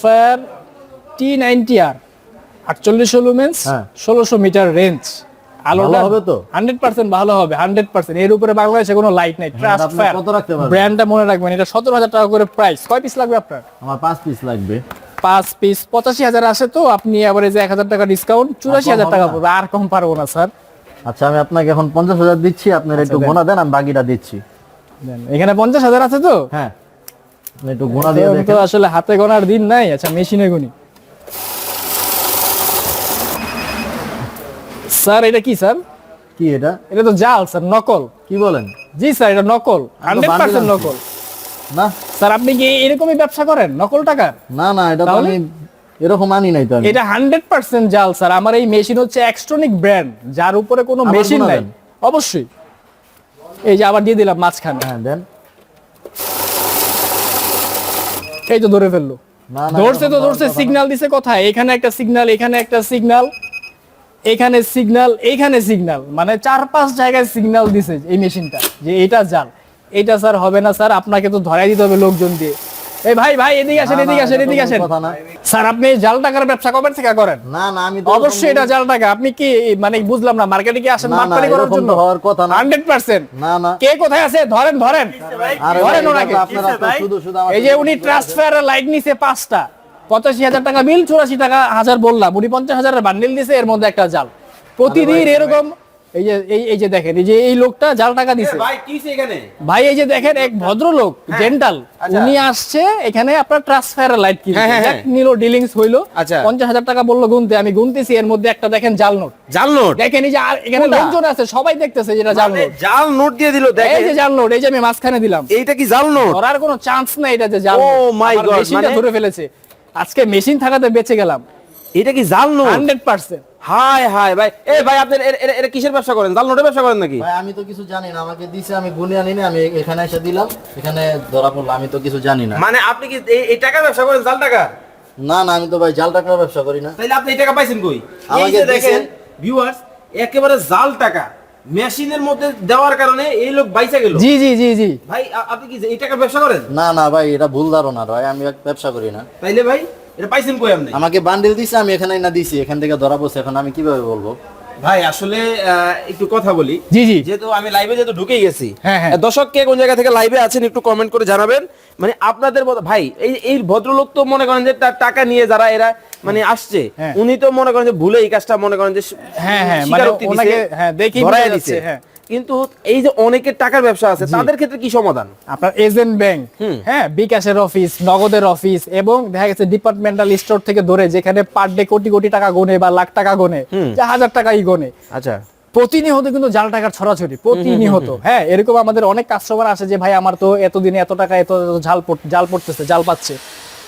Transfer টি ninety আর আটচল্লিশশো lumens হ্যাঁ। ষোলোশো মিটার রেঞ্জ আলোটা হবে তো? হান্ড্রেড পার্সেন্ট ভালো হবে হান্ড্রেড পার্সেন্ট এর উপরে বাংলাদেশে কোনো লাইট নাই। রাখতে পারবেন? ব্র্যান্ডটা মনে রাখবেন এটা সতেরো হাজার টাকা করে প্রাইস কয় পিস লাগবে আপনার? আমার পাঁচ পিস লাগবে। পাঁচ পিস পঁচাশি হাজার আসে তো আপনি আবার এই যে এক হাজার টাকা ডিসকাউন্ট চুরাশি হাজার টাকা? পড়বে। আর কম পারব না স্যার আচ্ছা আমি আপনাকে এখন পঞ্চাশ হাজার দিচ্ছি আপনার একটু দেন। গোনা দেন আমি বাকিটা দিচ্ছি। এখানে পঞ্চাশ হাজার আছে তো? হ্যাঁ। একটু গোনা দিয়ে তো আসলে হাতে গোনার দিন নাই আচ্ছা মেশিনে গুনি। স্যার এটা কি স্যার? কি এটা? এটা তো জাল স্যার নকল। কি বলেন? জি স্যার এটা নকল হান্ড্রেড bundle পার্সেন্ট আনছি। নকল। না। স্যার আপনি কি এরকমই ব্যবসা করেন নকল টাকা? না না এটা তো আমি এরকম আনি নাই তো আমি। এটা হান্ড্রেড পার্সেন্ট জাল স্যার। আমার এই মেশিন হচ্ছে এক্সট্রনিক ব্র্যান্ড যার উপরে কোনো মেশিন নাই। অবশ্যই। এই যে আবার দিয়ে দিলাম মাঝখানে। হ্যাঁ দেন। এই তো ধরে ফেলল। ধরছে তো ধরছে। সিগন্যাল দিছে কথা এখানে একটা সিগনাল এখানে একটা সিগনাল এখানে সিগনাল এখানে সিগনাল মানে চার পাঁচ জায়গায় সিগনাল দিছে এই মেশিনটা যে এটা জাল। এটা স্যার হবে না স্যার আপনাকে তো ধরাই দিতে হবে লোকজন দিয়ে। এই ভাই ভাই এদিকে আসেন এদিকে আসেন এদিকে আসেন। কোনো কথা না। স্যার আপনি জাল টাকার ব্যবসা কবে থেকে করেন? না না আমি অবশ্যই এটা জাল টাকা। আপনি কি মানে বুঝলাম না মার্কেটে কি আসেন করার জন্য? হওয়ার কথা না। হান্ড্রেড পার্সেন্ট না না। কে কোথায় আছে? ধরেন ধরেন। ধরেন ওনাকে। এই যে উনি ট্রান্সফার লাইট নিছে পাঁচটা। পঁচাশি হাজার টাকা বিল চুরাশি টাকা হাজার বললাম। উনি পঞ্চাশ হাজারের বান্ডিল দিছে এর মধ্যে একটা জাল। প্রতিদিন এরকম এই যে এই এই যে দেখেন এই যে এই লোকটা জাল টাকা দিছে। ভাই কি এখানে? ভাই এই যে দেখেন এক জেন্টাল উনি আসছে এখানে আপনার ট্রান্সফার লাইট হ্যাঁ, হ্যাঁ, হ্যাঁ। যাক, নিল ডিলিংস হইল। আচ্ছা। টাকা বলল গুনতে আমি গুনতেছি এর মধ্যে একটা দেখেন জাল নোট। জাল নোট? দেখেন এই যে আর এখানে লোকজন আছে সবাই দেখতেছে যেটা জাল মানে নোট। জাল নোট দিয়ে দিল এই যে জাল নোট এই যে আমি মাঝখানে দিলাম। এইটা কি জাল নোট? ধরার কোনো চান্স নাই এটা যে জাল Oh মেশিনটা মানে- ধরে ফেলেছে। আজকে মেশিন থাকাতে বেঁচে গেলাম। এটা কি জাল note? Hundred percent. Hi hi ভাই। এ ভাই আপনি এটা কিসের ব্যবসা করেন? জাল নোটের ব্যবসা করেন নাকি? ভাই আমি তো কিছু জানি না। আমাকে দিছে আমি গুনে আনি না আমি এখানে এসে দিলাম। এখানে ধরা পড়ল আমি তো কিছু জানি না। মানে আপনি কি এই- টাকা ব্যবসা করেন জাল টাকা না না আমি তো ভাই জাল টাকার ব্যবসা করি না। তাইলে আপনি এই টাকা পাইছেন কই? এই আমাকে যে দেখেন ভিউয়ার্স একেবারে জাল টাকা। মেশিনের মধ্যে দেওয়ার কারণে এই লোক বাইসা গেল। জি জি জি জি। ভাই আপনি কি এই টাকা ব্যবসা করেন? না না ভাই এটা ভুল ধারণা ভাই আমি এক ব্যবসা করি না। তাইলে ভাই এটা পাইছেন কই আপনি আমাকে বান্ডিল দিছে আমি এখানে না দিছি এখান থেকে ধরা এখন আমি কীভাবে বলব ভাই আসলে একটু কথা বলি জি জি যেহেতু আমি লাইভে যেহেতু ঢুকে গেছি হ্যাঁ, হ্যাঁ। দর্শক কে কোন জায়গা থেকে লাইভে আছেন একটু কমেন্ট করে জানাবেন মানে আপনাদের মতো ভাই এই এই ভদ্রলোক তো মনে করেন যে তার টাকা নিয়ে যারা এরা মানে আসছে হ্যাঁ। উনি তো মনে করেন যে ভুলে এই কাজটা মনে করেন যে হ্যাঁ, হ্যাঁ, মানে ওনাকে, হ্যাঁ, ধরায় দিছে। হ্যাঁ। কিন্তু এই যে অনেকের টাকার ব্যবসা আছে তাদের ক্ষেত্রে কি সমাধান? আপনার এজেন্ট ব্যাংক হ্যাঁ বিকাশের অফিস নগদের অফিস এবং দেখা গেছে ডিপার্টমেন্টাল স্টোর থেকে ধরে যেখানে পার ডে কোটি কোটি টাকা গোনে বা লাখ টাকা গোনে হাজার টাকাই গোনে। আচ্ছা। প্রতিনিয়ত কিন্তু জাল টাকার ছড়াছড়ি প্রতিনিয়ত। হ্যাঁ এরকম আমাদের অনেক কাস্টমার আসে যে ভাই আমার তো এতদিনে এত টাকা এত এত জাল জাল পড়তেছে জাল পাচ্ছে।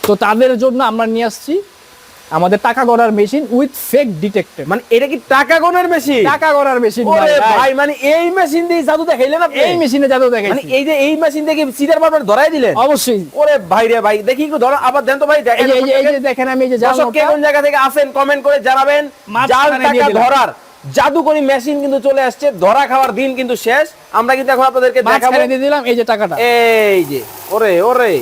তো তাদের জন্য আমরা নিয়ে আসছি আমাদের টাকা গড়ার মেশিন উইথ ফেক ডিটেক্টর মানে এটা কি টাকা গোনার মেশিন? টাকা গড়ার মেশিন ভাই। মানে এই মেশিন দিয়ে জাদু দেখাইলেন আপনি? এই মেশিনে জাদু দেখাই মানে এই যে এই মেশিন থেকে সিটার বারবার ধরাই দিলেন? অবশ্যই। ওরে ভাই রে ভাই দেখি একটু ধরো আবার দেন তো ভাই এই যে এই যে- দেখেন। আমি এই যে কে কোন জায়গা থেকে আসেন কমেন্ট করে জানাবেন। জাল টাকা। ধরার জাদুকরি মেশিন কিন্তু চলে আসছে ধরা খাওয়ার দিন কিন্তু শেষ। আমরা কিন্তু এখন আপনাদেরকে দেখাবো। মাঝখানে দিয়ে দিলাম এই যে টাকাটা। এই যে ওরে ওরে।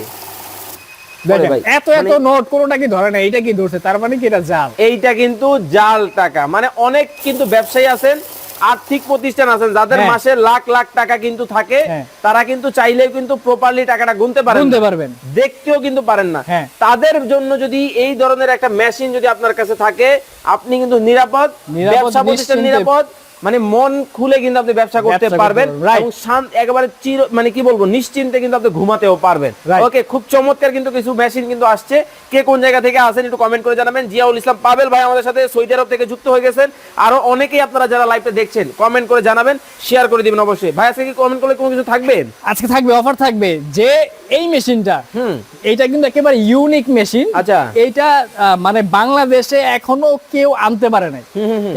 এত এত নোট কোনোটা কি ধরে না এইটা কি ধরছে? তার মানে কি এটা জাল? এইটা কিন্তু জাল টাকা। মানে অনেক কিন্তু ব্যবসায়ী আছেন আর্থিক প্রতিষ্ঠান আছেন যাদের। মাসে লাখ লাখ টাকা কিন্তু থাকে। তারা কিন্তু চাইলেও কিন্তু প্রপারলি টাকাটা গুনতে পারেন গুনতে পারবেন। দেখতেও কিন্তু পারেন না। হ্যাঁ। তাদের জন্য যদি এই ধরনের একটা মেশিন যদি আপনার কাছে থাকে আপনি কিন্তু নিরাপদ নিরাপদ, ব্যবসা প্রতিষ্ঠান নিরাপদ মানে মন খুলে কিন্তু আপনি ব্যবসা করতে পারবেন এবং শান্ত একেবারে চির মানে কি বলব নিশ্চিন্তে কিন্তু আপনি ঘুমাতেও পারবেন। ওকে খুব চমৎকার কিন্তু কিছু মেশিন কিন্তু আসছে। কে কোন জায়গা থেকে আসেন একটু কমেন্ট করে জানাবেন। জিয়াউল ইসলাম পাবেল ভাই আমাদের সাথে সৌদি আরব থেকে যুক্ত হয়ে গেছেন। আরও অনেকেই আপনারা যারা লাইভটা দেখছেন কমেন্ট করে জানাবেন শেয়ার করে দিবেন অবশ্যই। ভাই আজকে কি কমেন্ট করলে কোনো কিছু থাকবে? আজকে থাকবে অফার থাকবে যে এই মেশিনটা এটা কিন্তু একেবারে ইউনিক মেশিন আচ্ছা। এটা মানে বাংলাদেশে এখনও কেউ আনতে পারে নাই।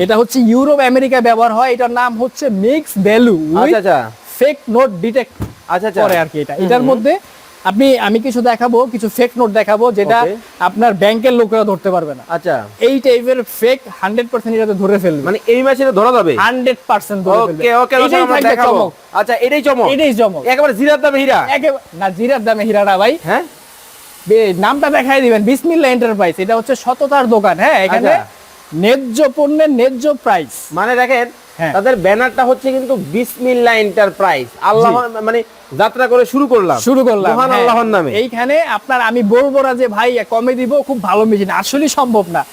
এটা হচ্ছে ইউরোপ আমেরিকা ব্যবহার হয়। এটার নাম হচ্ছে মিক্স ভ্যালু আচ্ছা আচ্ছা। ফেক নোট ডিটেক্ট আচ্ছা আচ্ছা। করে আর কি এটা। এটার মধ্যে আপনি আমি কিছু দেখাবো কিছু ফেক নোট দেখাবো যেটা আপনার ব্যাংকের লোকেরা ধরতে পারবে না। আচ্ছা। এই টাইপের ফেক হান্ড্রেড পার্সেন্ট এটাতে ধরে ফেলবে। মানে এই মেশিনে ধরা যাবে? হান্ড্রেড পার্সেন্ট ধরে ফেলবে। ওকে ওকে আমরা দেখাবো। আচ্ছা এটাই চমক। এটাই চমক। একেবারে জিরার দামে হীরা। একেবারে না জিরার দামে হীরাটা ভাই। হ্যাঁ? নামটা দেখাই দিবেন। বিসমিল্লা এন্টারপ্রাইজ এটা হচ্ছে সততার দোকান হ্যাঁ? এখানে আচ্ছা। ন্যায্য পণ্যের ন্যায্য প্রাইস মানে দেখেন। তাদের ব্যানারটা হচ্ছে কিন্তু বিসমিল্লাহ এন্টারপ্রাইজ। আল্লাহ মানে যাত্রা করে শুরু করলাম। শুরু করলাম মহান হ্যাঁ। আল্লাহর নামে। এইখানে আপনার আমি বলব না যে ভাই কমে দিব খুব ভালো মেশিন আসলে সম্ভব না।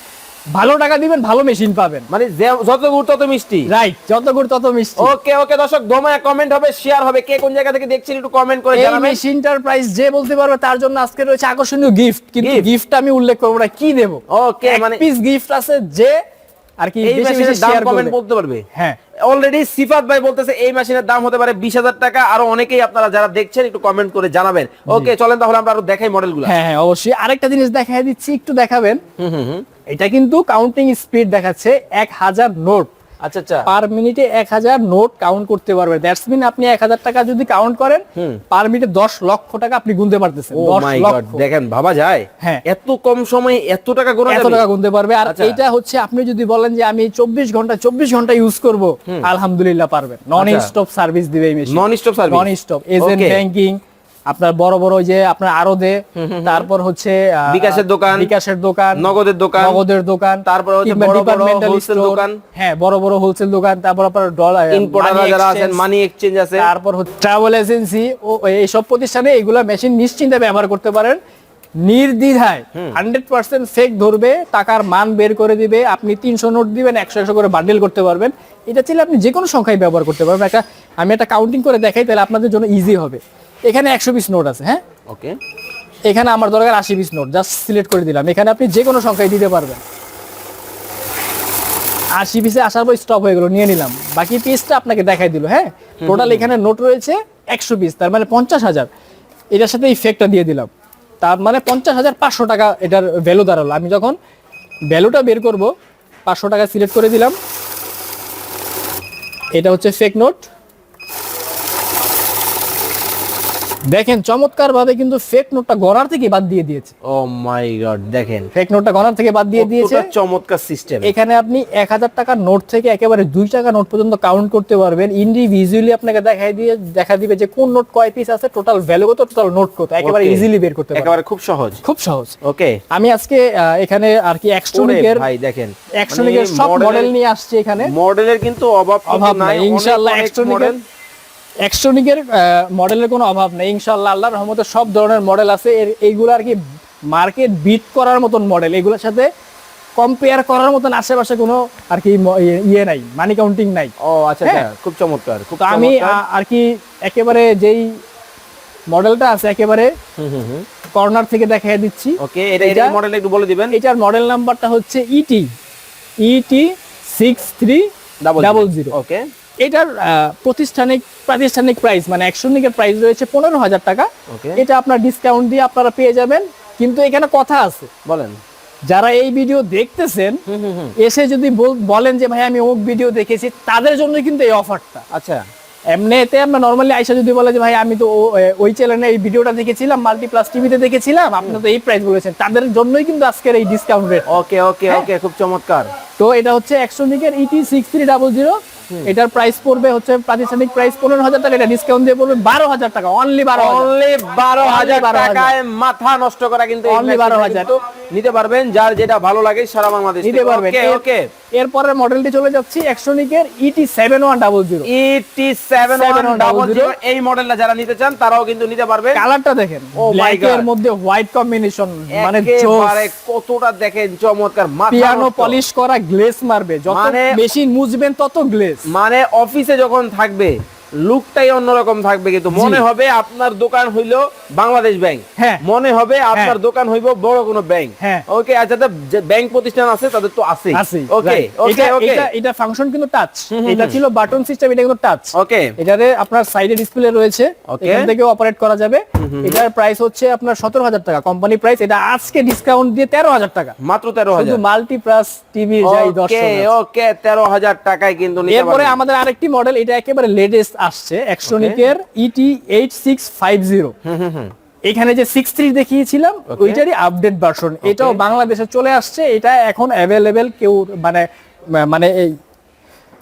ভালো টাকা দিবেন ভালো মেশিন পাবেন। মানে যত গুড় তত মিষ্টি। রাইট যত গুড় তত মিষ্টি। ওকে ওকে দর্শক দমায় কমেন্ট হবে শেয়ার হবে। কে কোন জায়গা থেকে দেখছেন একটু কমেন্ট করে এই জানাবেন। মেশিনটার প্রাইস যে বলতে পারবে তার জন্য আজকে রয়েছে আকর্ষণীয় গিফট কিন্তু? গিফট আমি উল্লেখ করব না কি দেব? ওকে মানে পিস গিফট আছে যে আর কি এই মেশিনের দাম কমেন্ট বলতে পারবে। হ্যাঁ। অলরেডি সিফাত ভাই বলতেছে এই মেশিনের দাম হতে পারে বিশ হাজার টাকা। আরও অনেকেই আপনারা যারা দেখছেন একটু কমেন্ট করে জানাবেন। ওকে চলেন তাহলে আমরা আরও দেখাই মডেলগুলো হ্যাঁ হ্যাঁ অবশ্যই। আরেকটা জিনিস দেখাই দিচ্ছি একটু দেখাবেন। হুম হুম এটা কিন্তু কাউন্টিং স্পিড দেখাচ্ছে এক হাজার নোট আচ্ছা আচ্ছা। পার মিনিটে এক হাজার নোট কাউন্ট করতে পারবে। দ্যাটস মিন আপনি এক হাজার টাকা যদি কাউন্ট করেন পার মিনিটে দশ লক্ষ টাকা আপনি গুনতে পারতেছেন লক্ষ। দেখেন ভাবা যায়? হ্যাঁ। এত কম সময়ে এত টাকা গোনা এত টাকা গুনতে পারবে। আর আচ্ছা। এটা হচ্ছে আপনি যদি বলেন যে আমি চব্বিশ ঘণ্টা চব্বিশ ঘণ্টা ইউজ করব আলহামদুলিল্লাহ পারবেন। নন। স্টপ সার্ভিস দিবে এই machine non stop service non stop agent. Banking আপনার বড় বড় ওই যে আপনার আরও দে তারপর হচ্ছে বিকাশের দোকান, বিকাশের দোকান নগদের দোকান, নগদের দোকান তারপর হচ্ছে বড় বড় store, দোকান। হ্যাঁ বড় বড় হোলসেল দোকান তারপর আপনার ডলার ইম্পোর্টাররা যারা আছেন মানি এক্সচেঞ্জ আছে। তারপর ট্রাভেল এজেন্সি ও এইসব প্রতিষ্ঠানে এগুলা মেশিন নিশ্চিন্তে ব্যবহার করতে পারেন। নির্দ্বিধায় হান্ড্রেড পার্সেন্ট ফেক ধরবে টাকার মান বের করে দিবে আপনি তিনশো নোট দিবেন একশো একশো করে বান্ডেল করতে পারবেন। এটা চাইলে আপনি যে কোনো সংখ্যায় ব্যবহার করতে পারবেন। একটা আমি একটা কাউন্টিং করে দেখাই তাহলে আপনাদের জন্য ইজি হবে। এখানে একশো পিস নোট আছে হ্যাঁ? ওকে এখানে আমার দরকার আশি পিস নোট জাস্ট সিলেক্ট করে দিলাম। এখানে আপনি যে কোনো সংখ্যায় দিতে পারবেন। আশি পিসে আসার পর স্টপ হয়ে গেল নিয়ে নিলাম। বাকি পিসটা আপনাকে দেখাই দিল হ্যাঁ? টোটাল এখানে নোট রয়েছে একশো পিস তার মানে পঞ্চাশ হাজার। এটার সাথে ইফেক্টটা দিয়ে দিলাম। তার মানে পঞ্চাশ হাজার পাঁচশো টাকা এটার ভ্যালু দাঁড়াল। আমি যখন ভ্যালুটা বের করব পাঁচশো টাকা সিলেক্ট করে দিলাম। এটা হচ্ছে ফেক নোট দেখেন চমৎকার ভাবে কিন্তু ফেক নোটটা গড়ার থেকে বাদ দিয়ে দিয়েছে। ও মাই গড দেখেন। ফেক নোটটা গণার থেকে বাদ দিয়ে দিয়েছে। চমৎকার সিস্টেম এখানে আপনি এক হাজার টাকার নোট থেকে একেবারে দুই টাকা নোট পর্যন্ত কাউন্ট করতে পারবেন। ইন্ডিভিজুয়ালি আপনাকে দেখাই দিয়ে দেখা দিবে যে কোন নোট কয় পিস আছে টোটাল ভ্যালু কত টোটাল নোট কত। একেবারে ইজিলি বের করতে পারবেন। একেবারে খুব সহজ। খুব সহজ। ওকে আমি আজকে এখানে আর কি এক্সট্রনিকের ভাই দেখেন। এক্সট্রনিকের মানে সব মডেল নিয়ে আসছে এখানে। মডেলের কিন্তু অভাব অভাব নাই। ইনশাআল্লাহ এক্সট্রনিকের। এক্সট্রনিকের মডেলের কোনো অভাব নেই। ইনশাল্লাহ আল্লাহর রহমতে সব ধরনের মডেল আছে। এর এইগুলো আর কি মার্কেট বিট করার মতন মডেল এগুলোর সাথে কম্পেয়ার করার মতন আশেপাশে কোনো আর কি ইয়ে- ইয়ে নাই মানি কাউন্টিং নাই। ও আচ্ছা হ্যাঁ। আচ্ছা খুব চমৎকার খুব আমি আর কি একেবারে যেই মডেলটা আছে একেবারে। কর্নার থেকে দেখাই দিচ্ছি। ওকে এটা এটা- মডেল একটু বলে দিবেন। এটার মডেল নাম্বারটা হচ্ছে ET ET six three double zero okay. এটার প্রতিষ্ঠানিক প্রাতিষ্ঠানিক প্রাইস মানে একশনিকের প্রাইস রয়েছে পনেরো হাজার টাকা. এটা আপনার ডিসকাউন্ট দিয়ে আপনারা পেয়ে যাবেন। কিন্তু এখানে কথা আছে। বলেন। যারা এই ভিডিও দেখতেছেন এসে যদি বলেন যে ভাই আমি অমুক ভিডিও দেখেছি। তাদের জন্য কিন্তু এই অফারটা আচ্ছা। এমনিতে আমরা নর্মালি আইসা যদি বলে যে ভাই আমি তো ওই চ্যানেলে এই ভিডিওটা দেখেছিলাম মাল্টি প্লাস টিভিতে দেখেছিলাম আপনি তো এই প্রাইস বলেছেন। তাদের জন্যই কিন্তু আজকের এই ডিসকাউন্ট রেট ওকে ওকে। ওকে খুব চমৎকার। তো এটা হচ্ছে একশো নিকের ET six three double zero এটার প্রাইস পড়বে হচ্ছে প্রাতিষ্ঠানিক প্রাইস পনেরো হাজার টাকা এটা ডিসকাউন্ট দিয়ে পড়বে বারো হাজার টাকা অনলি বারো অনলি বারো হাজার 12,000 টাকায় মাথা নষ্ট করা কিন্তু অনলি বারো হাজার। 12,000 নিতে পারবেন যার যেটা ভালো লাগে সারা বাংলাদেশ নিতে পারবেন। ওকে এরপরের মডেলটি চলে যাচ্ছি এক্সট্রনিকের নিকের ET seven one double zero ET seven one double 7100 zero এই মডেলটা যারা নিতে চান তারাও কিন্তু নিতে পারবে। কালারটা দেখেন ও এর মধ্যে হোয়াইট কম্বিনেশন মানে একেবারে কতটা দেখেন চমৎকার পিয়ানো পলিশ করা গ্লেস মারবে যত মানে- বেশি মুছবেন তত গ্লেস মানে অফিসে যখন থাকবে লুকটাই অন্যরকম থাকবে কিন্তু মনে হবে আপনার দোকান হইল বাংলাদেশ ব্যাংক। হ্যাঁ। মনে হবে আপনার হ্যাঁ। দোকান হইব বড় কোনো ব্যাংক। হ্যাঁ। ওকে আচ্ছা ব্যাংক প্রতিষ্ঠান আছে তাদের তো আছে ওকে ওকে ওকে। এটা এটা ফাংশন কিন্তু টাচ এটা ছিল বাটন সিস্টেম এটা কিন্তু টাচ ওকে। এটারে আপনার সাইডে ডিসপ্লে রয়েছে। এখান থেকে অপারেট করা যাবে। এটার প্রাইস হচ্ছে আপনার সতেরো হাজার টাকা। কোম্পানি প্রাইস এটা আজকে ডিসকাউন্ট দিয়ে তেরো হাজার টাকা। মাত্র তেরো শুধু হাজার। মাল্টি প্লাস টিভি যাই ওকে দর্শক। ওকে তেরো হাজার টাকায় কিন্তু নিতে এরপরে আমাদের আরেকটি মডেল এটা একেবারে লেটেস্ট আসছে এক্সট্রনিকের ET eight six five zero এখানে যে সিক্স থ্রি দেখিয়েছিলাম ওইটারই আপডেট ভার্সন এটাও বাংলাদেশে চলে আসছে এটা এখন অ্যাভেলেবেল কেউ মানে মানে এই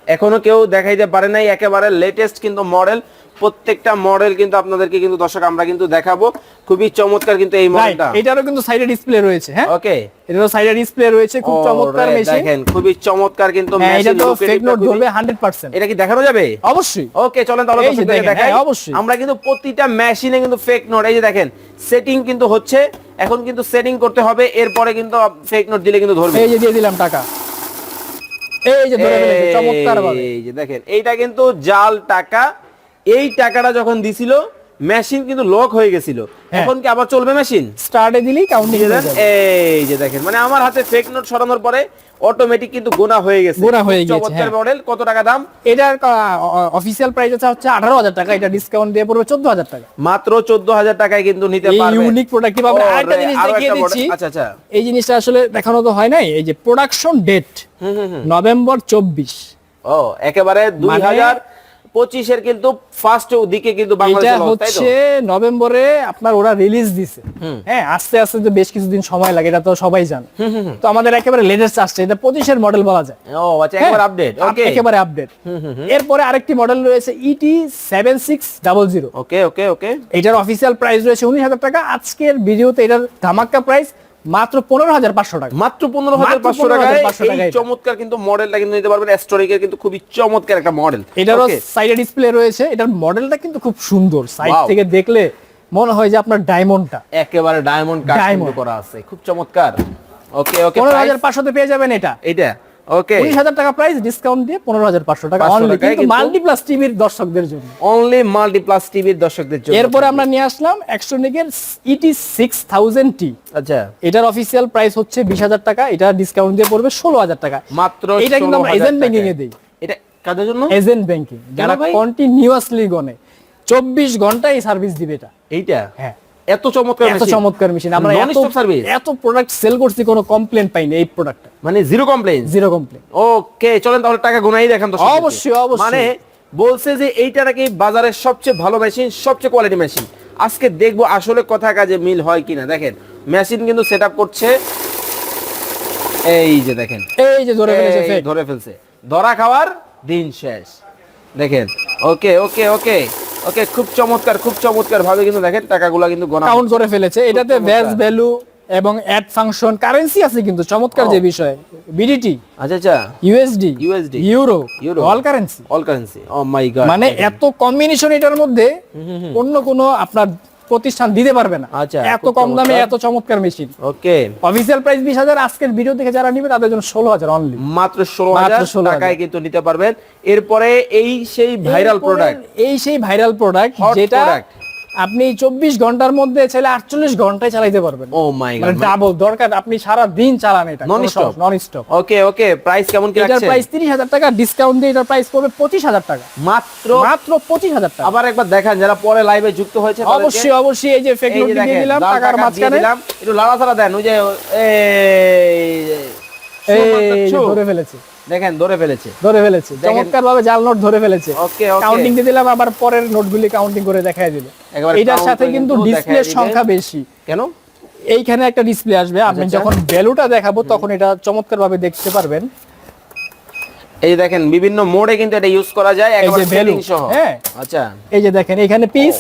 এখনও কেউ দেখাইতে পারে নাই একেবারে লেটেস্ট কিন্তু মডেল প্রত্যেকটা মডেল কিন্তু আপনাদেরকে কিন্তু দর্শক আমরা কিন্তু দেখাবো। খুবই চমৎকার কিন্তু এই মডেলটা এটারও কিন্তু সাইডে ডিসপ্লে রয়েছে হ্যাঁ? ওকে এটারও সাইডে ডিসপ্লে রয়েছে খুব চমৎকার মেশিন দেখেন খুবই চমৎকার কিন্তু হ্যাঁ এটা তো ফেক নোট ধরবে 100% এটা কি দেখানো যাবে? অবশ্যই। ওকে চলেন তাহলে যে দেখাই। হ্যাঁ, অবশ্যই। আমরা কিন্তু প্রতিটা মেশিনে কিন্তু ফেক নোট এই যে দেখেন সেটিং কিন্তু হচ্ছে এখন কিন্তু সেটিং করতে হবে এরপরে কিন্তু ফেক নোট দিলে কিন্তু ধরবে। এই যে দিয়ে দিলাম টাকা। এই যে ধরে ফেলেছে চমৎকার ভাবে এই যে দেখেন এইটা কিন্তু জাল টাকা এই টাকাটা যখন দিছিল মেশিন কিন্তু লক হয়ে গেছিল। হ্যাঁ। এখন কি আবার চলবে মেশিন স্টার্টে দিলেই কাউন্টিং হয়ে যাবে। এই যে দেখেন মানে আমার হাতে ফেক নোট সরানোর পরে অটোমেটিক কিন্তু গোনা হয়ে গেছে। গোনা হয়ে গিয়েছে, চমৎকার হ্যাঁ। মডেল কত টাকা দাম? এটার অফিসিয়াল প্রাইস আছে হচ্ছে আঠারো হাজার টাকা এটা ডিসকাউন্ট দিয়ে পড়বে চোদ্দ হাজার টাকা। মাত্র চোদ্দ হাজার টাকায় কিন্তু নিতে এই পারবেন। ইউনিক প্রোডাক্ট কীভাবে আরেকটা জিনিস দেখিয়ে দিচ্ছি। আচ্ছা আচ্ছা। এই জিনিসটা আসলে দেখানো তো হয় নাই এই যে প্রোডাকশন ডেট নভেম্বর চব্বিশ। ও একেবারে দুই মানে- হাজার পঁচিশের কিন্তু ফার্স্ট দিকে কিন্তু এটা? হচ্ছে নভেম্বরে আপনার ওরা রিলিজ দিছে। হ্যাঁ আস্তে আস্তে তো বেশ কিছুদিন সময় লাগে এটা তো সবাই জানে। তো আমাদের একেবারে লেটেস্ট আসছে এটা পঁচিশের মডেল বলা যায়। ও আচ্ছা একবার আপডেট হ্যাঁ, ওকে একেবারে আপডেট এরপরে আরেকটি মডেল রয়েছে ET seven six double zero okay okay okay এটার অফিসিয়াল প্রাইস রয়েছে উনিশ হাজার টাকা। আজকের ভিডিওতে এটার ধামাক্কা প্রাইস মাত্র পনেরো হাজার পাঁচশো টাকা। মাত্র পনেরো হাজার পাঁচশো টাকায় 15,500 এই টাকা চমৎকার কিন্তু মডেলটা কিন্তু নিতে পারবেন অ্যাস্টোরিকের কিন্তু খুবই চমৎকার একটা মডেল এটারও সাইডে ডিসপ্লে রয়েছে। এটার মডেলটা কিন্তু খুব সুন্দর। সাইড থেকে দেখলে মনে হয় যে আপনার ডায়মন্ডটা একেবারে ডায়মন্ড কাট করা আছে। খুব চমৎকার। ওকে ওকে পনেরো হাজার পাঁচশোতে পেয়ে যাবেন এটা। এটা ওকে উনিশ হাজার টাকা প্রাইস ডিসকাউন্ট দিয়ে পনেরো হাজার পাঁচশো টাকা 500 অনলি কিন্তু মাল্টিপ্লাস টিভির দর্শকদের জন্য। অনলি মাল্টিপ্লাস টিভির দর্শকদের জন্য। এরপরে আমরা নিয়ে আসলাম এক্সট্রনিকের ইটি সিক্স থাউজেন্ড টি আচ্ছা। এটার অফিসিয়াল প্রাইস হচ্ছে বিশ হাজার টাকা এটা ডিসকাউন্ট দিয়ে পড়বে ষোলো হাজার টাকা। মাত্র এটা কিন্তু আমরা এজেন্ট ব্যাংকিং এ। দিই। এটা কাদের জন্য? এজেন্ট ব্যাংকিং যারা? কন্টিনিউয়াসলি গনে। চব্বিশ ঘন্টায় সার্ভিস দিবে এটা। এইটা? হ্যাঁ। এত চমৎকার এত চমৎকার মেশিন আমরা এত service? এত প্রোডাক্ট সেল করছি কোনো কমপ্লেন পাইনি এই প্রোডাক্টটা মানে zero complain zero complain okay চলেন তাহলে টাকা গুনাই দেখান তো অবশ্যই, অবশ্যই। মানে বলছে যে এইটা নাকি বাজারের সবচেয়ে ভালো মেশিন সবচেয়ে কোয়ালিটি মেশিন আজকে দেখব আসলে কথা কাজে মিল হয় কিনা। দেখেন মেশিন কিন্তু সেট করছে এই যে দেখেন। এই যে ধরে ফেলেছে ধরে ফেলছে। ধরা খাওয়ার দিন শেষ। দেখেন। ওকে ওকে ওকে ওকে খুব চমৎকার খুব চমৎকার ভাবে কিন্তু দেখেন টাকাগুলো কিন্তু গোনা কাউন্ট করে ফেলেছে। এটাতে। ভ্যাস ভ্যালু এবং অ্যাড ফাংশন কারেন্সি আছে কিন্তু চমৎকার যে। বিষয়। বিডিটি আচ্ছা আচ্ছা। USD USD euro euro all currency all currency oh my god মানে এত কম্বিনেশন এটার মধ্যে অন্য কোনো আপনার প্রতিষ্ঠান দিতে পারবে না। আচ্ছা, এত কম দামে এত চমৎকার মেশিন ওকে। অফিসিয়াল প্রাইস বিশ হাজার আজকের ভিডিও দেখে যারা নিবে তাদের জন্য ষোলো হাজার অনলি মাত্র ষোলো হাজার 16,000 টাকায় কিন্তু নিতে পারবেন। এরপরে এই সেই ভাইরাল প্রোডাক্ট এই সেই ভাইরাল প্রোডাক্ট যেটা। আপনি চব্বিশ ঘণ্টার মধ্যে চাইলে আটচল্লিশ ঘন্টায় চালাইতে পারবেন। ও মাই গড ডাবল দরকার আপনি সারা দিন চালান এটা Non stop? Non stop okay okay price কেমন কি এটার প্রাইস তিরিশ হাজার টাকা ডিসকাউন্ট দিয়ে এটার প্রাইস পড়বে পঁচিশ হাজার টাকা। মাত্র? মাত্র পঁচিশ হাজার টাকা। আবার একবার দেখান যারা পরে লাইভে যুক্ত হয়েছে অবশ্যই অবশ্যই এই যে ফেক নোট দিয়ে দিলাম টাকার মাঝখানে। দিলাম। একটু লাড়াচাড়া দেন ওই যে এই এই ধরে ফেলেছে। দেখেন ধরে ফেলেছে। ধরে ফেলেছে। চমৎকার ভাবে জাল নোট ধরে ফেলেছে। ওকে ওকে। কাউন্টিং দিয়ে দিলাম আবার পরের নোটগুলি কাউন্টিং করে দেখাই দিল। একেবারে এটার সাথে কিন্তু ডিসপ্লে সংখ্যা বেশি। কেন? এইখানে একটা ডিসপ্লে আসবে। আপনি আচ্ছা। যখন ভ্যালুটা দেখাবো তখন এটা চমৎকার ভাবে দেখতে পারবেন। এই যে দেখেন বিভিন্ন মোডে কিন্তু এটা ইউজ করা যায় একেবারে সেটিং সহ। হ্যাঁ। আচ্ছা। এই যে দেখেন এখানে পিস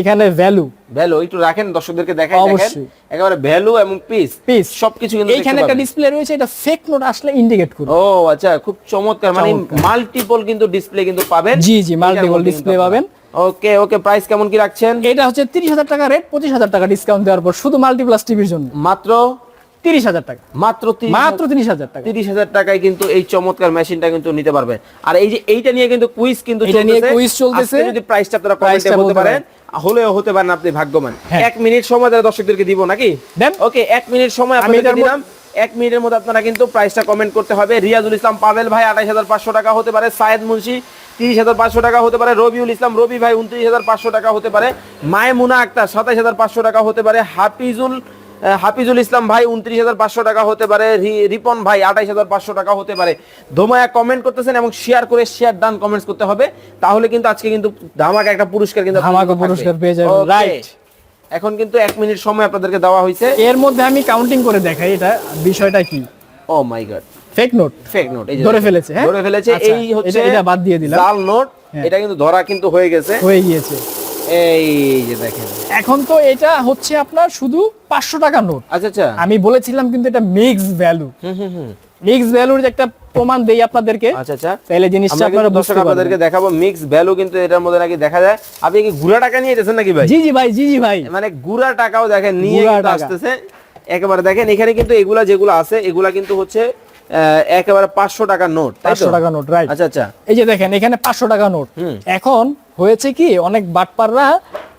এখানে ভ্যালু ভ্যালু একটু রাখেন দর্শকদেরকে দেখাই অবশ্যই। একেবারে ভ্যালু এবং পিস পিস সবকিছু কিন্তু এইখানে একটা ডিসপ্লে রয়েছে এটা ফেক নোট আসলে ইন্ডিকেট করবে। ও আচ্ছা খুব চমৎকার মানে মাল্টিপল কিন্তু ডিসপ্লে কিন্তু পাবেন। জি, জি, multiple display পাবেন। ওকে ওকে প্রাইস কেমন কি রাখছেন? এটা হচ্ছে তিরিশ হাজার টাকা রেট পঁচিশ হাজার টাকা ডিসকাউন্ট দেওয়ার পর শুধু মাল্টিপ্লাস টিভির জন্য। মাত্র তিরিশ হাজার টাকা। মাত্র মাত্র তিরিশ হাজার টাকা। তিরিশ হাজার টাকায় কিন্তু এই চমৎকার মেশিনটা কিন্তু নিতে পারবেন আর এই যে এইটা নিয়ে কিন্তু কুইজ কিন্তু চলতেছে। যদি প্রাইসটা আপনারা Price কমেন্টে বলতে পারেন হলেও হতে পারেন আপনি ভাগ্যবান। হ্যাঁ। এক মিনিট সময় তারা দর্শকদেরকে দিব নাকি? ওকে এক মিনিট সময় দিলাম। এক মিনিটের মধ্যে আপনারা কিন্তু প্রাইসটা কমেন্ট করতে হবে। রিয়াজুল ইসলাম পাভেল ভাই আঠাইশ হাজার পাঁচশো টাকা হতে পারে। সায়েদ মুন্সি তিরিশ হাজার পাঁচশো টাকা হতে পারে। রবিউল ইসলাম রবি ভাই উনত্রিশ হাজার পাঁচশো টাকা হতে পারে। মায়ে মুনা আক্তার সাতাইশ হাজার পাঁচশো টাকা হতে পারে। হাফিজুল হাফিজুল ইসলাম ভাই উনত্রিশ হাজার পাঁচশো টাকা হতে পারে। রিপন ভাই আঠাইশ হাজার পাঁচশো টাকা হতে পারে। ধোমায়া কমেন্ট করতেছেন এবং শেয়ার করে শেয়ার ডান কমেন্টস করতে হবে। তাহলে কিন্তু আজকে কিন্তু ধামাকা একটা পুরস্কার কিন্তু ধামাকা পুরস্কার পেয়ে Okay. right. এখন কিন্তু এক মিনিট সময় আপনাদেরকে দেওয়া হয়েছে। এর মধ্যে আমি কাউন্টিং করে দেখাই এটা। বিষয়টা কি? ও my god fake note fake note এই ধরে। ফেলেছে, হ্যাঁ? ধরে ফেলেছে আচ্ছা, এই হচ্ছে এটা- বাদ দিয়ে দিলাম। জাল নোট হ্যাঁ। এটা কিন্তু ধরা কিন্তু হয়ে গেছে। হয়ে গিয়েছে। এই যে দেখেন। এখন তো এটা হচ্ছে আপনার শুধু পাঁচশো টাকা নোট। আচ্ছা আচ্ছা। আমি বলেছিলাম কিন্তু এটা মিক্স ভ্যালু মিক্স ভ্যালুর যে একটা প্রমাণ দেই আপনাদেরকে আচ্ছা আচ্ছা। তাহলে জিনিসটা আপনারা দর্শক আপনাদেরকে দেখাবো মিক্স ভ্যালু কিন্তু এটার মধ্যে নাকি দেখা যায়। আপনি কি গুড়া টাকা নিয়ে নাকি ভাই? জি জি ভাই জি জি ভাই। মানে গুড়া টাকাও দেখেন নিয়ে কিন্তু আসতেছে। একেবারে দেখেন এখানে কিন্তু এগুলা যেগুলো আছে এগুলা কিন্তু হচ্ছে একেবারে পাঁচশো টাকার নোট পাঁচশো টাকা নোট রাইট আচ্ছা আচ্ছা। এই যে দেখেন এখানে পাঁচশো টাকা নোট। এখন হয়েছে কি অনেক বাটপাররা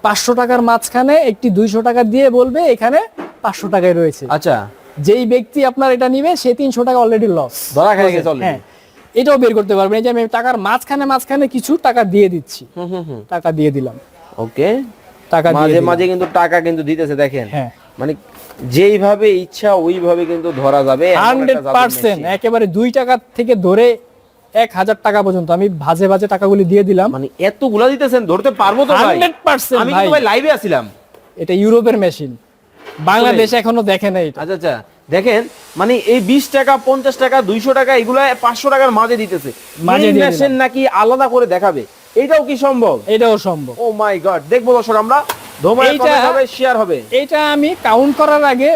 পাঁচশো টাকার মাঝখানে একটি দুইশো টাকা দিয়ে বলবে এখানে পাঁচশো টাকায় রয়েছে। আচ্ছা। যেই ব্যক্তি আপনার এটা নিবে সে তিনশো টাকা অলরেডি লস ধরা খেয়ে গেছে হ্যাঁ এটাও বের করতে পারবেন। এই যে আমি টাকার মাঝখানে মাঝখানে কিছু টাকা দিয়ে দিচ্ছি। হুম হুম হুম। টাকা দিয়ে দিলাম। ওকে। টাকা দিয়ে মাঝে মাঝে কিন্তু টাকা কিন্তু দিতেছে দেখেন। হ্যাঁ। মানে যেইভাবে ইচ্ছা ওইভাবে কিন্তু ধরা যাবে হান্ড্রেড পার্সেন্ট। একেবারে দুই টাকা থেকে ধরে এক হাজার টাকা পর্যন্ত। আমি ভাজে ভাজে টাকাগুলি দিয়ে দিলাম। মানে এতগুলা দিতেছেন ধরতে পারব তো ভাই। 100% আমি কিন্তু ভাই। লাইভে আছিলাম। এটা ইউরোপের মেশিন বাংলাদেশ এখনও দেখে নাই আচ্ছা আচ্ছা। দেখেন মানে এই বিশ টাকা পঞ্চাশ টাকা দুইশো টাকা এগুলা পাঁচশো টাকার মাঝে দিতেছে। মাঝে মেশিন নাকি আলাদা করে দেখাবে? এটাও কি সম্ভব? এটাও সম্ভব। ও মাই গড দেখব দর্শক আমরা। ধোমায় হবে শেয়ার হবে। এটা আমি কাউন্ট করার আগে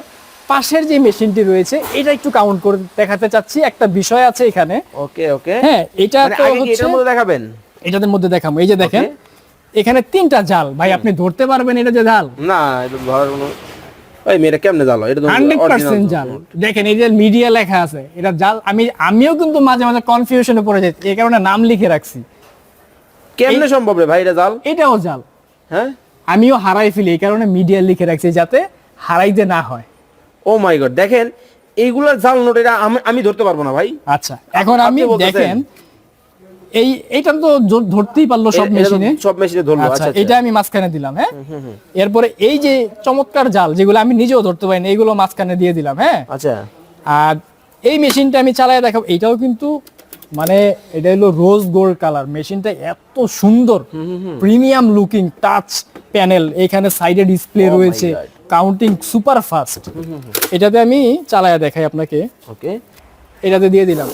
পাশের যে মেশিনটি রয়েছে এটা একটু কাউন্ট করে দেখাতে চাচ্ছি। একটা বিষয় আছে এখানে। ওকে ওকে। হ্যাঁ এটা মানে তো হচ্ছে মধ্যে দেখাবেন? এটাদের মধ্যে দেখাবো। এই যে দেখেন এখানে তিনটা জাল। ভাই আপনি ধরতে পারবেন এটা যে জাল? না এটা ধরার কোনো ওই মেয়েটা কেমনে জালো এটা তো হান্ড্রেড original পার্সেন্ট তো। জাল। দেখেন এই যে মিডিয়া লেখা আছে এটা জাল আমি আমিও কিন্তু মাঝে মাঝে কনফিউশনে পড়ে যাই। এই কারণে নাম লিখে রাখছি। কেমনে সম্ভব রে ভাই এটা জাল? এটাও জাল। হ্যাঁ? আমিও হারাই ফেলি এই কারণে মিডিয়া লিখে রাখছি যাতে হারাইতে না হয়। ও মাই গড দেখেন এইগুলা জাল নোট এটা আমি- ধরতে পারব না ভাই। আচ্ছা এখন আমি দেখেন এই এইটা তো ধরতেই পারল সব এটা মেশিনে। সব মেশিনে ধরলো আচ্ছা আচ্ছা আচ্ছা। এটা আমি মাঝখানে দিলাম হ্যাঁ? এরপরে এই যে চমৎকার জাল যেগুলো আমি নিজেও ধরতে পারিনি এইগুলো মাঝখানে দিয়ে দিলাম হ্যাঁ? আচ্ছা। আর এই মেশিনটা আমি চালায় দেখাবো এটাও কিন্তু মানে এটা হলো রোজ গোল্ড কালার মেশিনটা এত সুন্দর প্রিমিয়াম লুকিং টাচ প্যানেল এখানে সাইডে ডিসপ্লে Oh রয়েছে. কাউন্টিং সুপার ফাস্ট এটাতে আমি চালায় দেখাই আপনাকে। ওকে। এটাতে দিয়ে দিলাম।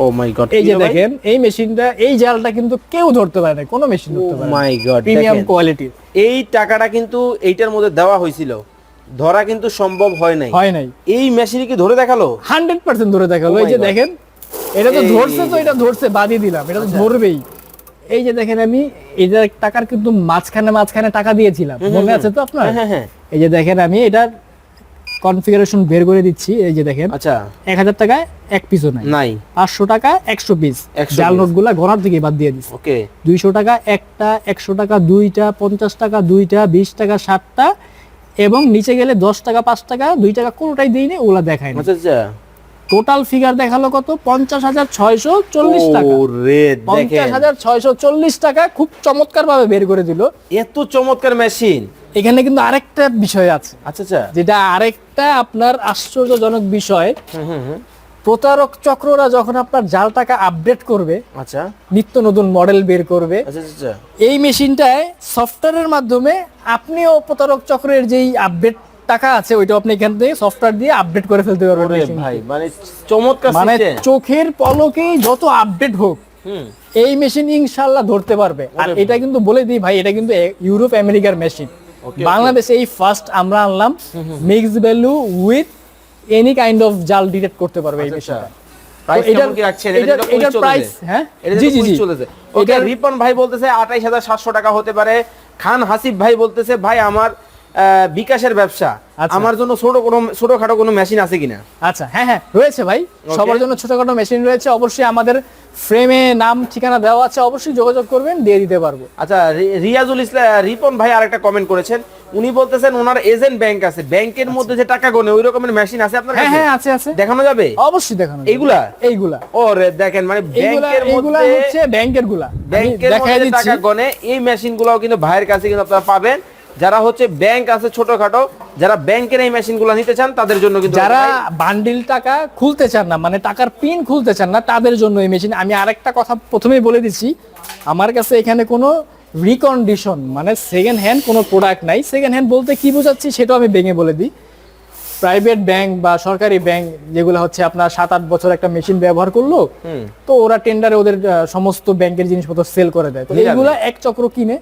ও মাই গড এই যে দেখেন এই মেশিনটা এই জালটা কিন্তু কেউ ধরতে পারে না কোনো মেশিন ধরতে পারে মাই গড প্রিমিয়াম কোয়ালিটির এই টাকাটা কিন্তু এইটার মধ্যে দেওয়া হয়েছিল। ধরা কিন্তু সম্ভব হয় নাই। হয় নাই। এই মেশিনে কি ধরে দেখাল? হান্ড্রেড পার্সেন্ট ধরে দেখাল। এই যে দেখেন এটা তো ধরছে তো এটা ধরছে বাদই দিলাম। এটা তো আচ্ছা। ধরবেই। এই যে দেখেন আমি এটার টাকার কিন্তু মাঝখানে মাঝখানে টাকা দিয়েছিলাম। মনে আছে তো আপনার? হ্যাঁ, হ্যাঁ, হ্যাঁ। এই যে দেখেন আমি এটার কনফিগারেশন বের করে দিচ্ছি এই যে দেখেন। আচ্ছা। এক হাজার টাকায় এক পিসও নাই। নাই। পাঁচশো টাকা একশো পিস 100 জাল piece। নোটগুলা ঘোরার থেকে বাদ দিয়ে দিচ্ছি ওকে। দুইশো টাকা একটা একশো টাকা দুইটা পঞ্চাশ টাকা দুইটা বিশ টাকা ষাটটা এবং নিচে গেলে দশ টাকা পাঁচ টাকা দুই টাকা কোনোটাই দিইনি ওগুলা দেখায় না আচ্ছা আচ্ছা। টোটাল ফিগার দেখাল কত? পঞ্চাশ হাজার ছয়শো চল্লিশ টাকা। পঞ্চাশ হাজার ছয়শো চল্লিশ টাকা খুব চমৎকার ভাবে বের করে দিল। এত চমৎকার মেশিন এখানে কিন্তু আরেকটা বিষয় আছে। আচ্ছা আচ্ছা। যেটা আরেকটা আপনার আশ্চর্যজনক বিষয়। প্রতারক চক্ররা যখন আপনার জাল টাকা আপডেট করবে আচ্ছা। নিত্য নতুন মডেল বের করবে আচ্ছা আচ্ছা এই মেশিনটায় সফটওয়্যারের মাধ্যমে আপনিও প্রতারক চক্রের যেই আপডেট টাকা আছে ওইটা আপনি এখান থেকে সফটওয়্যার দিয়ে আপডেট করে ফেলতে পারবেন ভাই মানে চমৎকার মানে চোখের পলকেই যত আপডেট হোক এই মেশিন ইনশাল্লাহ ধরতে পারবে। আর এটা কিন্তু বলে দিই ভাই এটা কিন্তু ইউরোপ আমেরিকার মেশিন বাংলাদেশে এই ফার্স্ট আমরা আনলাম mix value with any kind of জাল ডিটেক্ট করতে পারবে এই আচ্ছা, চলতেছে। price, হ্যাঁ? রিপন ভাই বলতেছে আঠাইশ হাজার সাতশো টাকা হতে পারে। খান হাসিব ভাই বলতেছে ভাই আমার বিকাশের ব্যবসা। আচ্ছা। আমার জন্য ছোট কোনো ছোটখাটো কোনো মেশিন আছে কিনা? আচ্ছা হ্যাঁ হ্যাঁ রয়েছে ভাই। সবার জন্য ছোটখাটো মেশিন রয়েছে। অবশ্যই আমাদের ফ্রেমে নাম ঠিকানা দেওয়া আছে। অবশ্যই যোগাযোগ করবেন দিয়ে দিতে পারব। আচ্ছা রিয়াজুল ইসলাম রিপন ভাই আরেকটা কমেন্ট করেছেন। উনি বলতেছেন ওনার এজেন্ট ব্যাংক আছে। ব্যাংকের মধ্যে যে টাকা গনে ওই রকমের মেশিন আছে আপনার হ্যাঁ কাছে? হ্যাঁ আছে আছে। দেখানো যাবে? অবশ্যই দেখানো। এইগুলা? এইগুলা। ও রে দেখেন মানে ব্যাংকের মধ্যে হচ্ছে ব্যাংকেরগুলা। ব্যাংকের মধ্যে টাকা গনে এই মেশিন গুলাও কিন্তু ভাইয়ের কাছে কিন্তু আপনারা পাবেন। যারা হচ্ছে ব্যাংক আছে ছোটখাটো যারা ব্যাংকের এই মেশিনগুলো নিতে চান তাদের জন্য কিন্তু যারা বান্ডিল টাকা খুলতে চান না মানে টাকার পিন খুলতে চান না তাদের জন্য এই মেশিন আমি আরেকটা কথা প্রথমেই বলে দিচ্ছি আমার কাছে এখানে কোনো রিকন্ডিশন মানে সেকেন্ড হ্যান্ড কোনো প্রোডাক্ট নাই। সেকেন্ড হ্যান্ড বলতে কি বোঝাচ্ছি সেটাও আমি ভেঙে বলে দিই। প্রাইভেট ব্যাংক বা সরকারি ব্যাংক যেগুলো হচ্ছে আপনার সাত আট বছর একটা মেশিন ব্যবহার করল তো ওরা টেন্ডারে ওদের সমস্ত ব্যাংকের জিনিসপত্র সেল করে দেয়। তো এইগুলা এক চক্র কিনে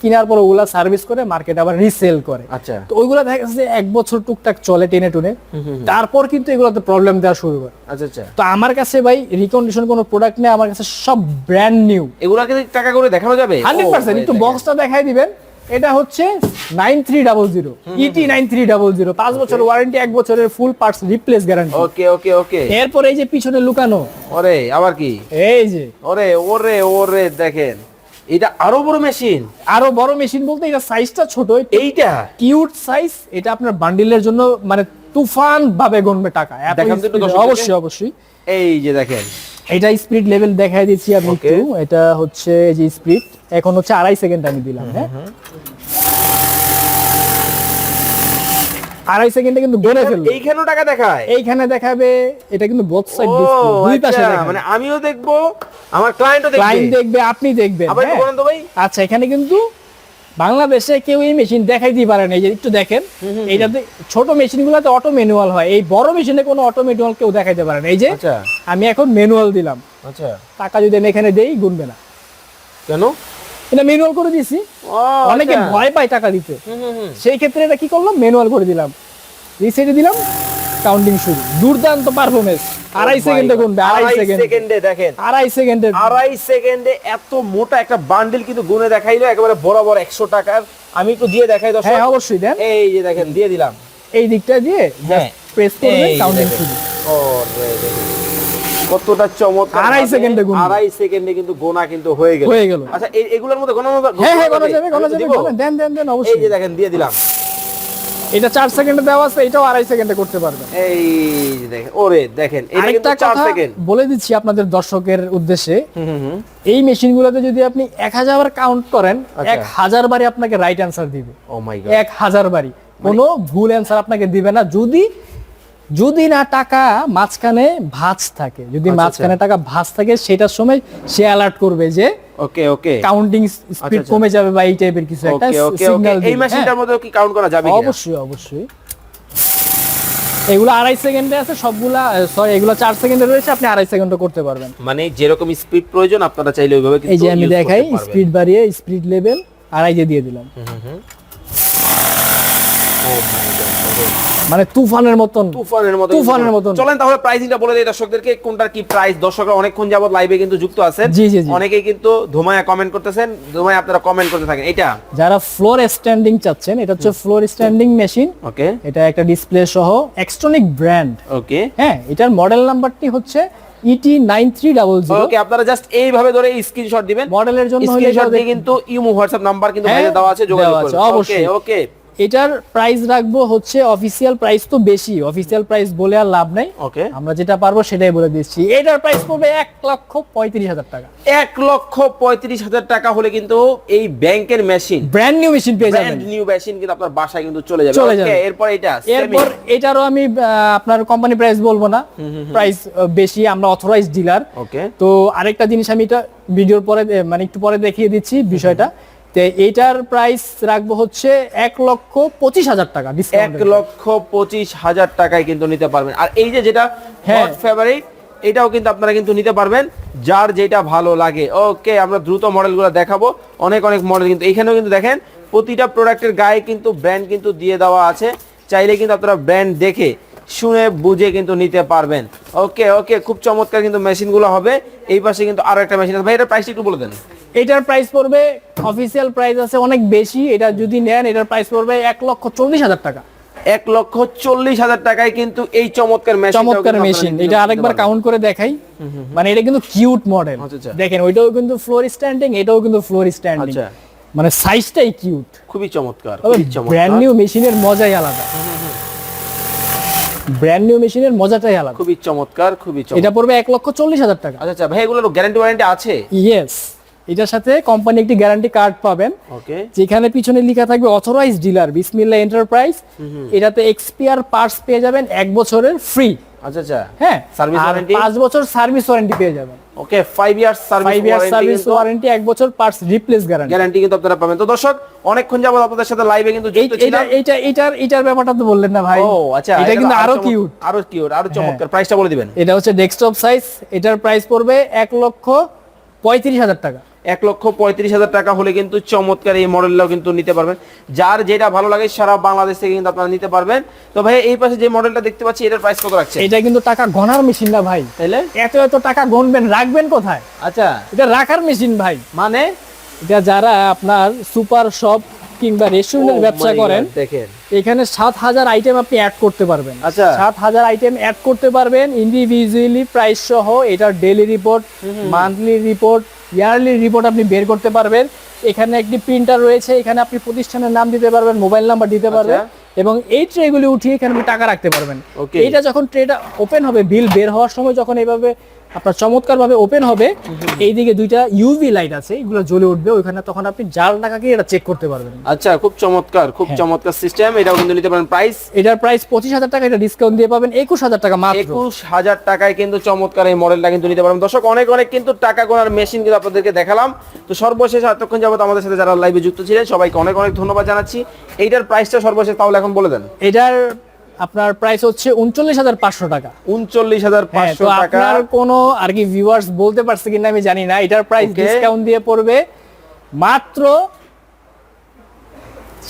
কেনার পর ওগুলা সার্ভিস করে মার্কেট আবার রিসেল করে। আচ্ছা। তো ওইগুলা দেখা যাচ্ছে যে এক বছর টুকটাক চলে টেনে টুনে। তারপর কিন্তু এগুলোতে প্রবলেম দেওয়া শুরু করে। আচ্ছা আচ্ছা। তো আমার কাছে ভাই রিকন্ডিশন কোনো প্রোডাক্ট নেই আমার কাছে সব ব্র্যান্ড নিউ এগুলাকে টাকা করে দেখানো যাবে? হান্ড্রেড পার্সেন্ট একটু বক্সটা দেখাই দিবেন। এটা হচ্ছে nine three double zero ET nine three double zero পাঁচ বছর ওয়ারেন্টি এক বছরের full parts replace guarantee okay okay okay এরপর এই যে পিছনে লুকানো। ওরে আবার কি? এই যে। ওরে ওরে ওরে দেখেন। এটা আরও বড় মেশিন আরও বড় মেশিন বলতে এটা সাইজটা ছোট এইটা? কিউট সাইজ এটা আপনার বান্ডিলের জন্য মানে তুফান ভাবে গণবে টাকা। অবশ্যই অবশ্যই। এই যে দেখেন। এটা স্পিড লেভেল দেখাই দিচ্ছি আমি. একটু। এটা হচ্ছে এই যে স্পিড এখন হচ্ছে আড়াই সেকেন্ড আমি দিলাম হ্যাঁ? আড়াই সেকেন্ডে কিন্তু ফেলবে এইখানেও টাকা দেখায়। এইখানে দেখাবে এটা কিন্তু বোথ সাইড ডিসপ্লে দুই পাশে আচ্ছা, মানে আমিও দেখব আমার ক্লায়েন্টও ক্লায়েন্ট দেখবে দেখবে আপনি দেখবেন আবার হ্যাঁ? বলেন তো ভাই। আচ্ছা এখানে কিন্তু বাংলাদেশে কেউ এই মেশিন দেখাইতে পারে না এই যে একটু দেখেন। এইটাতে ছোট মেশিন গুলাতে অটো ম্যানুয়াল হয়। এই বড় মেশিনে কোনো অটো ম্যানুয়াল কেউ দেখাইতে পারে না। এই যে আচ্ছা। আমি এখন ম্যানুয়াল দিলাম। আচ্ছা। টাকা যদি আমি এখানে দেই গুনবে না। কেন? এটা ম্যানুয়াল করে ও, অনেকে আচ্ছা। ভয় পায় টাকা দিতে। সেই ক্ষেত্রে এটা কি করলাম? ম্যানুয়াল করে দিলাম। রিসেটে দিলাম। কাউন্টিং শুরু। দুর্দান্ত পারফরমেন্স আড়াই Oh সেকেন্ডে গুনবে আড়াই আড়াই সেকেন্ড দেখেন। আড়াই সেকেন্ডে আড়াই সেকেন্ডে এত মোটা একটা বান্ডিল কিন্তু গুনে দেখাইলো একেবারে বরাবর একশো টাকার। আমি একটু দিয়ে দেখাই দর্শক। হ্যাঁ অবশ্যই দেন। এই যে দেখেন দিয়ে দিলাম। এই দিকটা দিয়ে হ্যাঁ। প্রেস করবেন কাউন্টিং। শুরু। ওরে দেখেন। কতটা চমৎকার আড়াই সেকেন্ডে। আড়াই সেকেন্ডে কিন্তু গোনা কিন্তু হয়ে গেল। হয়ে গেল। আচ্ছা এগুলোর মধ্যে গোনা হ্যাঁ হ্যাঁ গণা যাবে গণা যাবে দেন দেন দেন এই যে দেখেন দিয়ে দিলাম। এটা সেকেন্ডে দেওয়া আছে এটাও আড়াই সেকেন্ডে করতে পারবেন। এই যে দেখেন ওরে দেখেন এটা কিন্তু সেকেন্ড। বলে দিচ্ছি আপনাদের দর্শকের উদ্দেশ্যে। এই মেশিনগুলোতে যদি আপনি এক হাজার বার কাউন্ট করেন আচ্ছা। এক হাজার বারই আপনাকে রাইট অ্যান্সার দিবে। ও মাই গড এক হাজার বারই। কোনো ভুল অ্যান্সার আপনাকে দিবে না। যদি যদি না টাকা মাঝখানে ভাঁজ থাকে যদি আচ্ছা, মাঝখানে টাকা ভাঁজ থাকে সেটার সময় সে অ্যালার্ট করবে যে ওকে ওকে। কাউন্টিং স্পিড আচ্ছা। কমে যাবে বা এই টাইপের কিছু একটা সিগন্যাল এই মেশিনটার মধ্যে কি কাউন্ট করা যাবে অবশ্যই অবশ্যই। এগুলো আড়াই সেকেন্ডে আছে সবগুলা সরি এগুলো চার সেকেন্ডে রয়েছে আপনি আড়াই সেকেন্ডে করতে পারবেন। মানে যেরকম স্পিড প্রয়োজন আপনারা চাইলে ওইভাবে কিন্তু এই যে আমি দেখাই স্পিড বাড়িয়ে স্পিড লেভেল আড়াই দিয়ে দিয়ে দিলাম Oh my God, okay. মানে তুফানের মতন। তুফানের মতো তুফানের মতন। চলেন তাহলে প্রাইসিংটা বলে দেই দর্শকদেরকে কোনটার কি প্রাইস দর্শকরা অনেকক্ষণ যাবত লাইভে কিন্তু যুক্ত আছেন। জি, জি। অনেকেই কিন্তু ধুমায়া কমেন্ট করতেছেন। ধুমায়া আপনারা কমেন্ট করতে থাকেন। এটা যারা ফ্লোর স্ট্যান্ডিং চাচ্ছেন এটা হচ্ছে ফ্লোর স্ট্যান্ডিং মেশিন ওকে এটা একটা ডিসপ্লে সহ এক্সট্রনিক ব্র্যান্ড ওকে হ্যাঁ এটার মডেল নাম্বারটি হচ্ছে ET nine three double zero okay আপনারা জাস্ট এইভাবে ধরে স্ক্রিনশট দিবেন। মডেলের জন্য স্ক্রিনশট দিয়ে কিন্তু ইমো হোয়াটসঅ্যাপ নাম্বার কিন্তু হ্যাঁ, দেওয়া আছে যোগাযোগ অবশ্যই। ওকে এটার প্রাইস রাখব হচ্ছে অফিসিয়াল প্রাইস তো বেশি। অফিসিয়াল প্রাইস বলে আর লাভ নাই। ওকে আমরা যেটা পারব সেটাই বলে দিচ্ছি। এটার প্রাইস পড়বে এক লক্ষ পঁয়ত্রিশ হাজার টাকা। এক লক্ষ পঁয়ত্রিশ হাজার টাকা হলে কিন্তু এই ব্যাংকের মেশিন ব্র্যান্ড নিউ মেশিন পেয়ে যাবেন। নিউ মেশিন কিন্তু আপনার বাসায় কিন্তু চলে যাবে। চলে যাবে। এরপর এটা এরপর এটারও আমি আপনার কোম্পানি প্রাইস বলব না। প্রাইস বেশি আমরা অথরাইজ ডিলার ওকে তো আরেকটা জিনিস আমি এটা ভিডিওর পরে মানে একটু পরে দেখিয়ে দিচ্ছি বিষয়টা। তো এইটার প্রাইস রাখব হচ্ছে এক লক্ষ পঁচিশ হাজার টাকা এক লক্ষ পঁচিশ হাজার টাকায় কিন্তু নিতে পারবেন। আর এই যে যেটা হ্যাঁ। ফেভারিট এটাও কিন্তু আপনারা কিন্তু নিতে পারবেন যার যেটা ভালো লাগে। ওকে আমরা দ্রুত মডেলগুলো দেখাবো। অনেক অনেক মডেল কিন্তু এখানেও কিন্তু দেখেন প্রতিটা প্রোডাক্টের গায়ে কিন্তু ব্র্যান্ড কিন্তু দিয়ে দেওয়া আছে। চাইলে কিন্তু আপনারা ব্র্যান্ড দেখে শুনে বুঝে কিন্তু নিতে পারবেন। ওকে ওকে খুব চমৎকার কিন্তু মেশিনগুলো হবে। এই পাশে কিন্তু আরও একটা মেশিন আছে। ভাই এটার প্রাইস একটু বলে দেন। এটার প্রাইস পড়বে অফিসিয়াল প্রাইস আছে অনেক বেশি এটা যদি নেন এটার প্রাইস পড়বে এক লক্ষ চল্লিশ হাজার টাকা। এক লক্ষ চল্লিশ হাজার টাকায় কিন্তু এই চমৎকার চমৎকার মেশিন এটা আরেকবার কাউন্ট করে দেখাই। মানে এটা কিন্তু কিউট মডেল আচ্ছা, আচ্ছা। দেখেন ওইটাও কিন্তু ফ্লোর স্ট্যান্ডিং এটাও কিন্তু ফ্লোর স্ট্যান্ডিং আচ্ছা। মানে সাইজটাই কিউট খুবই চমৎকার খুবই চমৎকার। ব্র্যান্ড নিউ মেশিনের মজাই আলাদা। ব্র্যান্ড নিউ মেশিনের মজাটাই আলাদা। খুবই চমৎকার খুবই চমৎকার। এটা পড়বে এক লক্ষ চল্লিশ হাজার টাকা। আচ্ছা আচ্ছা ভাই এগুলোর গ্যারান্টি ওয়ারেন্টি আছে? ইয়েস এটার সাথে কোম্পানি একটি গ্যারান্টি কার্ড পাবেন। ওকে যেখানে পিছনে লেখা থাকবে অথরাইজ ডিলার বিসমিল্লা এন্টারপ্রাইজ এটাতে এক্সপিয়ার পার্টস পেয়ে যাবেন এক বছরের ফ্রি আচ্ছা আচ্ছা। হ্যাঁ warranty? পাঁচ বছর সার্ভিস ওয়ারেন্টি পেয়ে যাবেন। Okay five years service year service warranty এক বছর পার্টস রিপ্লেস গ্যারান্টি গ্যারান্টি কিন্তু আপনারা পাবেন। তো দর্শক অনেকক্ষণ যাবত আপনাদের সাথে লাইভে কিন্তু যুক্ত এটা ছিলাম। এইটা এটার এটার ব্যাপারটা তো বললেন না ভাই। ও আচ্ছা এটা কিন্তু আরও কিউট আরও কিউট আরও চমৎকার। প্রাইসটা বলে দিবেন। এটা হচ্ছে ডেস্কটপ সাইজ এটার প্রাইস পড়বে এক লক্ষ পঁয়ত্রিশ হাজার টাকা। এক লক্ষ পঁয়ত্রিশ হাজার টাকা হলে কিন্তু চমৎকার এই মডেলটাও কিন্তু নিতে পারবেন। যার যেটা ভালো লাগে সারা বাংলাদেশ থেকে কিন্তু আপনারা নিতে পারবেন। তো ভাই এই পাশে যে মডেলটা দেখতে পাচ্ছি এটার প্রাইস কত রাখছে এটা কিন্তু টাকা গণার মেশিন না ভাই। তাইলে? এত এত টাকা গণবেন রাখবেন কোথায়? আচ্ছা। এটা রাখার মেশিন ভাই। মানে? এটা যারা আপনার সুপার শপ কিংবা রেস্টুরেন্টের Oh ব্যবসা করেন দেখেন। এখানে সাত হাজার আইটেম আপনি অ্যাড করতে পারবেন। আচ্ছা। সাত হাজার আইটেম অ্যাড করতে পারবেন ইন্ডিভিজুয়ালি প্রাইস সহ এটার daily report monthly report yearly report আপনি বের করতে পারবেন। এখানে একটি প্রিন্টার রয়েছে এখানে আপনি প্রতিষ্ঠানের নাম দিতে পারবেন মোবাইল নাম্বার দিতে পারবেন এবং এই ট্রেগুলি উঠিয়ে এখানে টাকা রাখতে পারবেন. এইটা যখন ট্রেটা ওপেন হবে বিল বের হওয়ার সময় যখন এইভাবে আপনার চমৎকার ভাবে ওপেন হবে এইদিকে দুইটা ইউভি লাইট আছে এগুলো জ্বলে উঠবে ওইখানে তখন আপনি জাল টাকাকে এটা চেক করতে পারবেন। আচ্ছা খুব চমৎকার খুব হ্যাঁ। চমৎকার সিস্টেম এটাও কিন্তু নিতে পারেন প্রাইস এটার প্রাইস পঁচিশ হাজার টাকা এটা ডিসকাউন্ট দিয়ে পাবেন একুশ হাজার টাকা মাত্র। একুশ হাজার টাকায় কিন্তু চমৎকার এই মডেলটা কিন্তু নিতে পারবেন। দর্শক অনেক অনেক কিন্তু টাকা গোনার মেশিন কিন্তু আপনাদেরকে দেখালাম। তো সর্বশেষ এতক্ষণ যাবত আমাদের সাথে যারা লাইভে যুক্ত ছিলেন সবাইকে অনেক অনেক ধন্যবাদ জানাচ্ছি। এইটার প্রাইসটা সর্বশেষ তাহলে এখন বলে দেন। এটার আপনার প্রাইস হচ্ছে উনচল্লিশ হাজার পাঁচশো টাকা। উনচল্লিশ হাজার হ্যাঁ পাঁচশো টাকা। আপনার কোনো আর কি ভিউয়ার্স বলতে পারছে কিনা আমি জানি না। এটার প্রাইস. ডিসকাউন্ট দিয়ে পড়বে মাত্র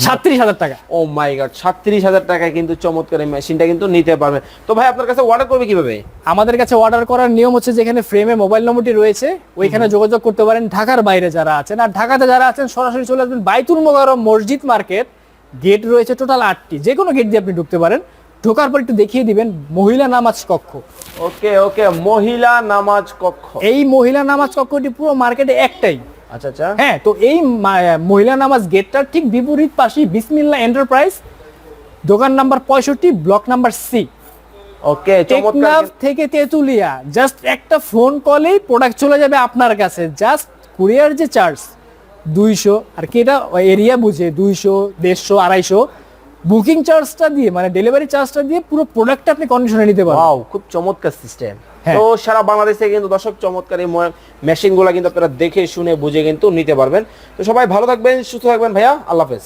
সাতত্রিশ হাজার টাকা। ও মাই গড সাতত্রিশ হাজার টাকায় কিন্তু চমৎকার এই মেশিনটা কিন্তু নিতে পারবেন তো ভাই আপনার কাছে অর্ডার করবে কীভাবে? আমাদের কাছে অর্ডার করার নিয়ম হচ্ছে যেখানে ফ্রেমে মোবাইল নম্বরটি রয়েছে ওইখানে যোগাযোগ করতে পারেন ঢাকার বাইরে যারা আছেন। আর ঢাকাতে যারা আছেন সরাসরি চলে আসবেন বাইতুল মোকাররম মসজিদ মার্কেট। গেট রয়েছে টোটাল আটটি। যে কোনো গেট দিয়ে আপনি ঢুকতে পারেন। ঢোকার পর একটু দেখিয়ে দিবেন মহিলা নামাজ কক্ষ। ওকে ওকে মহিলা নামাজ কক্ষ। এই মহিলা নামাজ কক্ষটি পুরো মার্কেটে একটাই। আচ্ছা আচ্ছা। হ্যাঁ তো এই মহিলা নামাজ গেটটার ঠিক বিপরীত পাশে বিসমিল্লা এন্টারপ্রাইজ দোকান নাম্বার পঁয়ষট্টি block number C. Okay Teknaf থেকে তেতুলিয়া জাস্ট একটা ফোন কলেই প্রোডাক্ট চলে যাবে আপনার কাছে জাস্ট কুরিয়ার যে চার্জ দুইশো আর কি এটা এরিয়া বুঝে দুইশো দেড়শো আড়াইশো বুকিং চার্জটা দিয়ে মানে ডেলিভারি চার্জটা দিয়ে পুরো প্রোডাক্টটা আপনি কন্ডিশনে নিতে পারবেন। ওয়াও খুব চমৎকার সিস্টেম হ্যাঁ। তো সারা বাংলাদেশে কিন্তু দর্শক চমৎকার এই মেশিনগুলো কিন্তু আপনারা দেখে শুনে বুঝে কিন্তু নিতে পারবেন। তো সবাই ভালো থাকবেন সুস্থ থাকবেন ভাইয়া আল্লাহ হাফেজ।